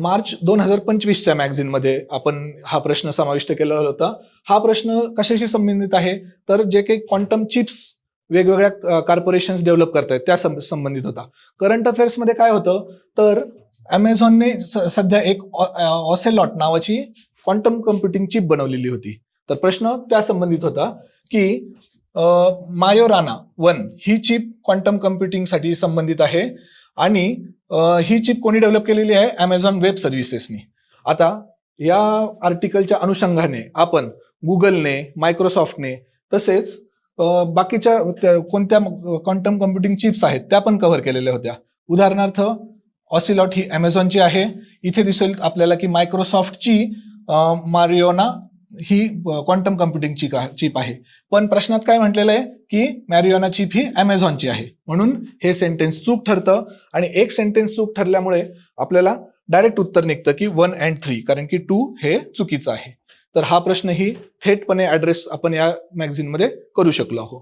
मार्च दोन हजार पंचवीसच्या मॅगझिनमध्ये आपण हा प्रश्न समाविष्ट केला होता. हा प्रश्न कशाशी संबंधित आहे? तर जे काही क्वांटम चिप्स वेगवेगळ्या कॉर्पोरेशन्स डेव्हलप करतायत त्या सं- संबंधित होता. करंट अफेअर्समध्ये काय होतं? तर अमेझॉनने स- सध्या एक ऑसेलॉट नावाची क्वांटम कम्प्युटिंग चिप बनवलेली होती. तर प्रश्न त्या संबंधित होता की मायोराना वन ही चिप क्वांटम कम्प्युटिंगसाठी संबंधित आहे. आणि ही चिप कोणी डेव्हलप केलेली आहे? अमेझॉन वेब सर्व्हिसेसनी आता या आर्टिकलच्या अनुषंगाने आपण गुगलने मायक्रोसॉफ्टने तसेच बाकीच्या त्या कोणत्या क्वांटम कम्प्युटिंग चिप्स आहेत त्या पण कव्हर केलेल्या होत्या. उदाहरणार्थ ऑसिलॉट ही अमेझॉनची आहे. इथे दिसेल आपल्याला की मायक्रोसॉफ्टची मारिओना ही क्वांटम कम्प्युटिंगची चिप आहे पण प्रश्नात काय म्हटलेलं आहे की मॅरिओना चिप ही अमेझॉनची आहे. म्हणून हे सेंटेन्स चूक ठरतं आणि एक सेंटेन्स चूक ठरल्यामुळे आपल्याला डायरेक्ट उत्तर निघतं की वन अँड थ्री कारण की टू हे चुकीचं आहे. तर हा प्रश्नही थेटपणे ऍड्रेस आपण या मॅगझिनमध्ये करू शकलो आहोत.